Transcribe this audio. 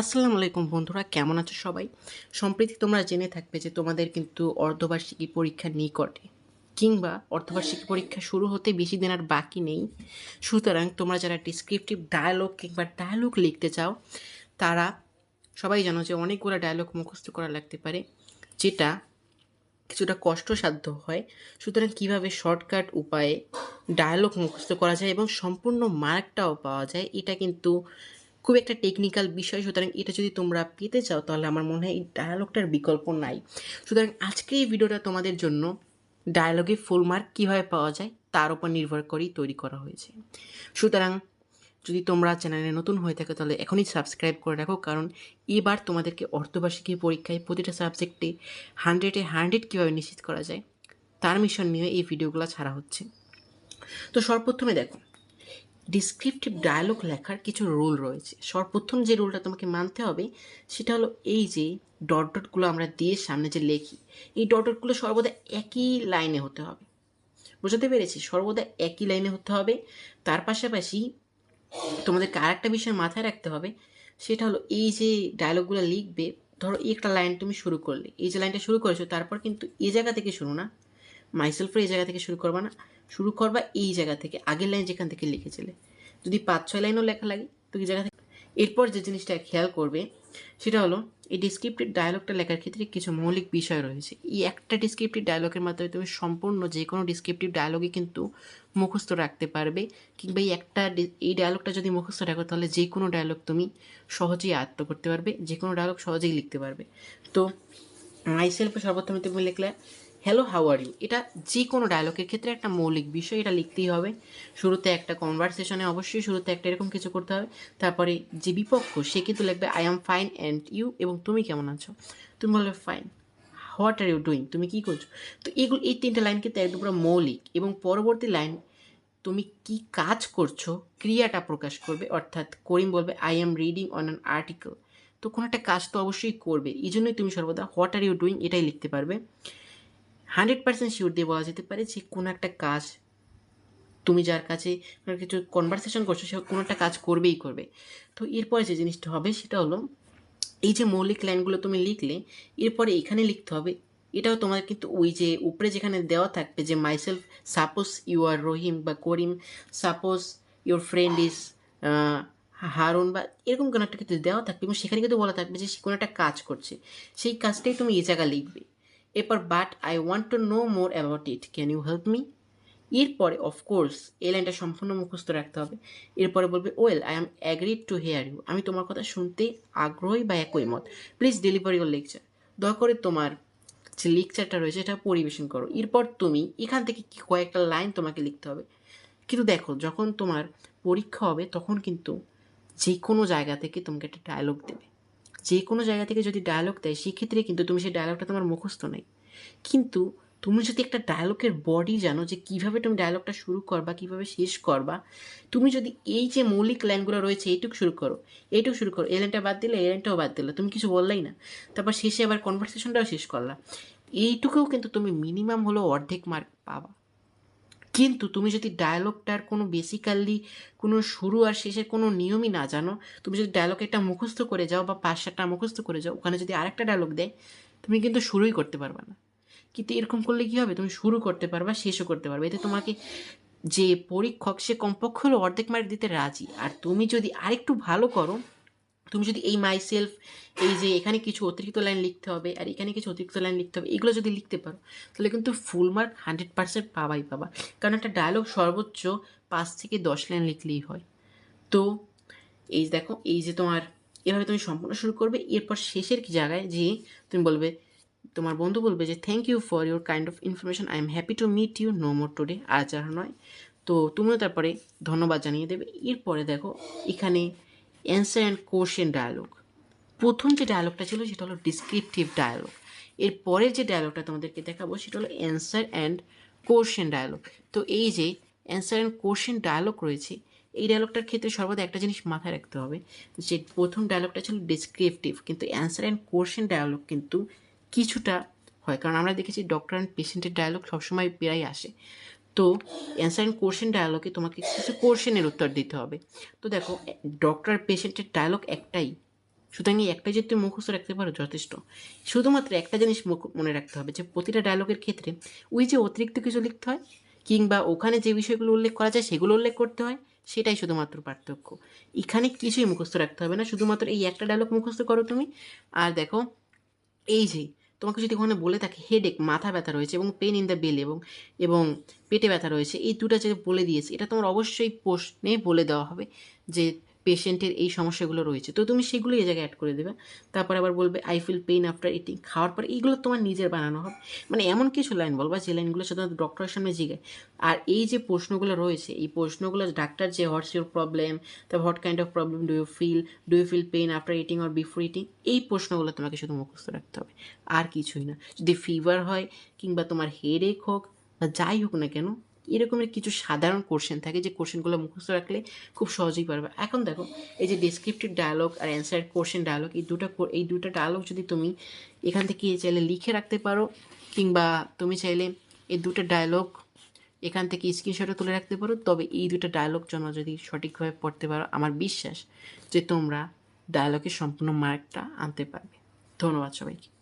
আসসালামু আলাইকুম বন্ধুরা, কেমন আছো সবাই? সম্প্রতি তোমরা জেনে থাকবে যে তোমাদের কিন্তু অর্ধবার্ষিকী পরীক্ষা নিকটে কিংবা অর্ধবার্ষিকী পরীক্ষা শুরু হতে বেশি দিন আর বাকি নেই। সুতরাং তোমরা যারা ডিসক্রিপটিভ ডায়ালগ কিংবা ডায়ালগ লিখতে চাও, তারা সবাই জানো যে অনেকগুলো ডায়ালগ মুখস্থ করা লাগতে পারে, যেটা কিছুটা কষ্টসাধ্য হয়। সুতরাং কীভাবে শর্টকাট উপায়ে ডায়ালগ মুখস্থ করা যায় এবং সম্পূর্ণ মার্কটাও পাওয়া যায়, এটা কিন্তু খুব একটা টেকনিক্যাল বিষয়, সুতরাং এটা যদি তোমরা পেতে চাও, তাহলে আমার মনে হয় এই ডায়ালগটার বিকল্প নাই। সুতরাং আজকে এই ভিডিওটা তোমাদের জন্য ডায়ালগে ফুল মার্ক কীভাবে পাওয়া যায়, তার উপর নির্ভর করেই তৈরি করা হয়েছে। সুতরাং যদি তোমরা চ্যানেলে নতুন হয়ে থাকো, তাহলে এখনই সাবস্ক্রাইব করে রাখো, কারণ এবার তোমাদেরকে অর্ধবার্ষিকী পরীক্ষায় প্রতিটা সাবজেক্টে হান্ড্রেডে হান্ড্রেড কীভাবে নিশ্চিত করা যায়, তার মিশন নিয়ে এই ভিডিওগুলো ছাড়া হচ্ছে। তো সর্বপ্রথমে দেখো ডিসক্রিপটিভ ডায়ালগ লেখার কিছু রুল রয়েছে। সর্বপ্রথম যে রুলটা তোমাকে মানতে হবে, সেটা হলো এই যে ডট ডটগুলো আমরা দিয়ে সামনে যে লেখি, এই ডট ডটগুলো সর্বদা একই লাইনে হতে হবে। বুঝতে পেরেছি? সর্বদা একই লাইনে হতে হবে। তার পাশাপাশি তোমাদেরকে আরেকটা বিষয় মাথায় রাখতে হবে, সেটা হলো এই যে ডায়লগগুলো লিখবে, ধরো একটা লাইন তুমি শুরু করলে, এই যে লাইনটা শুরু করেছ, তারপর কিন্তু এই জায়গা থেকে শুরু না। মাইসেলফের এই জায়গা থেকে শুরু করবা না। শুরু করবা এই জায়গা থেকে, আগের লাইন যেখান থেকে লিখেছিলে। যদি পাঁচ, ছয় লাইনও লেখা লাগে, তো এই জায়গা থেকে এরপর যে জিনিসটা খেয়াল করবে, সেটা হলো, এই ডিসক্রিপটিভ ডায়লগটা লেখার ক্ষেত্রে কিছু মৌলিক বিষয় রয়েছে। এই একটা ডিসক্রিপটিভ ডায়লগের মাধ্যমে তুমি সম্পূর্ণ যে কোনো ডিসক্রিপটিভ ডায়লগে কিন্তু মুখস্থ রাখতে পারবে, কিংবা এই একটা এই ডায়লগটা যদি মুখস্থ রাখো, তাহলে যে কোনো ডায়লগ তুমি সহজেই আয়ত্ত করতে পারবে, যে কোনো ডায়লগ সহজেই লিখতে পারবে। তো মাইসেলফে সর্বপ্রথমে তুমি লিখলে হ্যালো হাউ আর ইউ এটা যে কোনো ডায়লগের ক্ষেত্রে একটা মৌলিক বিষয়, এটা লিখতেই হবে। শুরুতে একটা কনভারসেশনে অবশ্যই শুরুতে একটা এরকম কিছু করতে হবে। তারপরে যে বিপক্ষ, সে কিন্তু লিখবে I am fine and you এবং তুমি কেমন আছো? তুমি বলবে fine what are you doing তুমি কী করছ? তো এগুলো, এই তিনটে লাইন কিন্তু একদম পুরো মৌলিক এবং পরবর্তী লাইন তুমি কি কাজ করছ? ক্রিয়াটা প্রকাশ করবে। অর্থাৎ করিম বলবে I am reading on an article তো কোনো একটা কাজ তো অবশ্যই করবে। এই জন্যই তুমি সর্বদা হোয়াট আর ইউ ডুইং এটাই লিখতে পারবে। হান্ড্রেড পার্সেন্ট শিওর দিয়ে বলা যেতে পারে যে কোনো একটা কাজ তুমি যার কাছে কোনো কিছু কনভারসেশন করছ, সে কোনো একটা কাজ করবেই করবে। তো এরপরে যে জিনিসটা হবে সেটা হলো, এই যে মৌলিক লাইনগুলো তুমি লিখলে, এরপরে এখানে লিখতে হবে, এটাও তোমার কিন্তু ওই যে উপরে যেখানে দেওয়া থাকবে যে myself suppose you are Rahim বা Karim suppose your friend is Harun বা এরকম কোনো একটা কিছু দেওয়া থাকবে এবং সেখানে কিন্তু বলা থাকবে যে সে কোনো একটা কাজ করছে। সেই কাজটাই তুমি এই জায়গা লিখবে। এরপর but I want to know more about it can you help me এরপরে অফকোর্স এই লাইনটা সম্পূর্ণ মুখস্থ রাখতে হবে। এরপরে বলবে well I am agreed to hear you আমি তোমার কথা শুনতে আগ্রহী বা একই মত। প্লিজ ডেলিভারি ইউর লেকচার দয়া করে তোমার যে লেকচারটা রয়েছে এটা পরিবেশন করো। এরপর তুমি এখান থেকে কি কয়েকটা লাইন তোমাকে লিখতে হবে। কিন্তু দেখো, যখন তোমার পরীক্ষা হবে, তখন কিন্তু যে কোনো জায়গা থেকে তোমাকে একটা ডায়লগ দেবে। যে কোনো জায়গা থেকে যদি ডায়লগ দেয়, সেক্ষেত্রে কিন্তু তুমি সেই ডায়লগটা তোমার মুখস্থ নেই। কিন্তু তুমি যদি একটা ডায়লগের বডি জানো যে কীভাবে তুমি ডায়লগটা শুরু করবা, কীভাবে শেষ করবা, তুমি যদি এই যে মৌলিক লাইনগুলো রয়েছে, এইটুকু শুরু করো, এইটুকু শুরু করো, এই লাইনটা বাদ দিলে, এই লাইনটাও বাদ দিলে, তুমি কিছু বললেই না। তারপর শেষে আবার কনভারসেশনটাও শেষ করলা। এইটুকুও কিন্তু তুমি মিনিমাম হলো অর্ধেক মার্ক পাবা। কিন্তু তুমি যদি ডায়লগটার কোনো বেসিক্যালি কোনো শুরু আর শেষের কোনো নিয়মই না জানো, তুমি যদি ডায়লগ একটা মুখস্থ করে যাও বা পাঁচ সাতটা মুখস্থ করে যাও, ওখানে যদি আরেকটা ডায়লগ দেয়, তুমি কিন্তু শুরুই করতে পারবে না। কিন্তু এরকম করলে কী হবে? তুমি শুরু করতে পারবা, শেষও করতে পারবে। এতে তোমাকে যে পরীক্ষক, সে কমপক্ষে হলো অর্ধেক মার্ক দিতে রাজি। আর তুমি যদি আরেকটু ভালো করো তুমি যদি এই মাই সেলফ এই যে এখানে কিছু অতিরিক্ত লাইন লিখতে হবে আর এখানে কিছু অতিরিক্ত লাইন লিখতে হবে, এগুলো যদি লিখতে পারো, তাহলে কিন্তু ফুল মার্ক হান্ড্রেড পার্সেন্ট পাবাই পাবা। কারণ একটা ডায়লগ সর্বোচ্চ পাঁচ থেকে দশ লাইন লিখলেই হয়। তো এই দেখো, এই যে তোমার, এভাবে তুমি সম্পূর্ণ শুরু করবে। এরপর শেষের কি জায়গায়? যে তুমি বলবে, তোমার বন্ধু বলবে যে thank you for your kind of information I am happy to meet you no more today আজ আর নয়, তো তুমিও তারপরে ধন্যবাদ জানিয়ে দেবে। এরপরে দেখো, এখানে অ্যান্সার অ্যান্ড কোশ্চেন ডায়ালগ প্রথম যে ডায়ালগটা ছিল, সেটা হলো ডিসক্রিপটিভ ডায়ালগ এর পরের যে ডায়ালগটা তোমাদেরকে দেখাবো, সেটা হলো অ্যান্সার অ্যান্ড কোশ্চেন ডায়ালগ তো এই যে অ্যান্সার অ্যান্ড কোশ্চেন ডায়ালগ রয়েছে, এই ডায়লগটার ক্ষেত্রে সর্বদা একটা জিনিস মাথায় রাখতে হবে যে প্রথম ডায়লগটা ছিল ডিসক্রিপটিভ কিন্তু অ্যান্সার অ্যান্ড কোশ্চেন ডায়ালগ কিন্তু কিছুটা হয়। কারণ আমরা দেখেছি ডক্টর অ্যান্ড পেশেন্টের ডায়লগ সবসময় প্রায় আসে। তো অ্যান্সার অ্যান্ড কোশ্চেন ডায়ালগে তোমাকে কিছু কোশ্চেনের উত্তর দিতে হবে। তো দেখো ডক্টর পেশেন্টের ডায়লগ একটাই। সুতরাং এই একটা যদি তুমি মুখস্থ রাখতে পারো, যথেষ্ট। শুধুমাত্র একটা জিনিস মনে রাখতে হবে যে, প্রতিটা ডায়লগের ক্ষেত্রে ওই যে অতিরিক্ত কিছু লিখতে হয়, কিংবা ওখানে যে বিষয়গুলো উল্লেখ করা যায়, সেগুলো উল্লেখ করতে হয়, সেটাই শুধুমাত্র পার্থক্য। এখানে কিছুই মুখস্থ রাখতে হবে না, শুধুমাত্র এই একটা ডায়লগ মুখস্থ করো তুমি। আর দেখো, এই যে তোমাকে যদি ওখানে বলে থাকে হেডেক মাথা ব্যথা রয়েছে এবং পেন ইন দ্য বেল এবং এবং পেটে ব্যথা রয়েছে, এই দুটা যে বলে দিয়েছে, এটা তোমার অবশ্যই প্রশ্নে বলে দেওয়া হবে যে পেশেন্টের এই সমস্যাগুলো রয়েছে। তো তুমি সেগুলো এই জায়গায় অ্যাড করে দেবে। তারপর আবার বলবে I feel pain after eating খাওয়ার পর এইগুলো তোমার নিজের বানানো হবে। মানে এমন কিছু লাইন বলবা যে লাইনগুলো সাধারণত ডক্টরের সামনে জিগায়। আর এই যে প্রশ্নগুলো রয়েছে, এই প্রশ্নগুলো ডাক্তার যে হোয়াটস ইউর প্রবলেম তারপর what kind of problem do you feel do you feel pain after eating or before eating এই প্রশ্নগুলো তোমাকে শুধু মুখস্থ রাখতে হবে। আর কিছুই না। যদি ফিভার হয় কিংবা তোমার হেডেক হোক বা যাই হোক না কেন এরকমের কিছু সাধারণ কোশ্চেন থাকে যে কোশ্চেনগুলো মুখস্থ রাখলে খুব সহজেই পারবে। এখন দেখো, এই যে ডিসক্রিপটিভ ডায়লগ আর অ্যান্সার কোশ্চেন ডায়লগ এই দুটো এই দুটো ডায়লগ যদি তুমি এখান থেকে চাইলে লিখে রাখতে পারো, কিংবা তুমি চাইলে এই দুটো ডায়লগ এখান থেকে স্ক্রিনশটে তুলে রাখতে পারো, তবে এই দুটো ডায়লগ জন্য যদি সঠিকভাবে পড়তে পারো, আমার বিশ্বাস যে তোমরা ডায়লগের সম্পূর্ণ মার্কটা আনতে পারবে। ধন্যবাদ সবাইকে।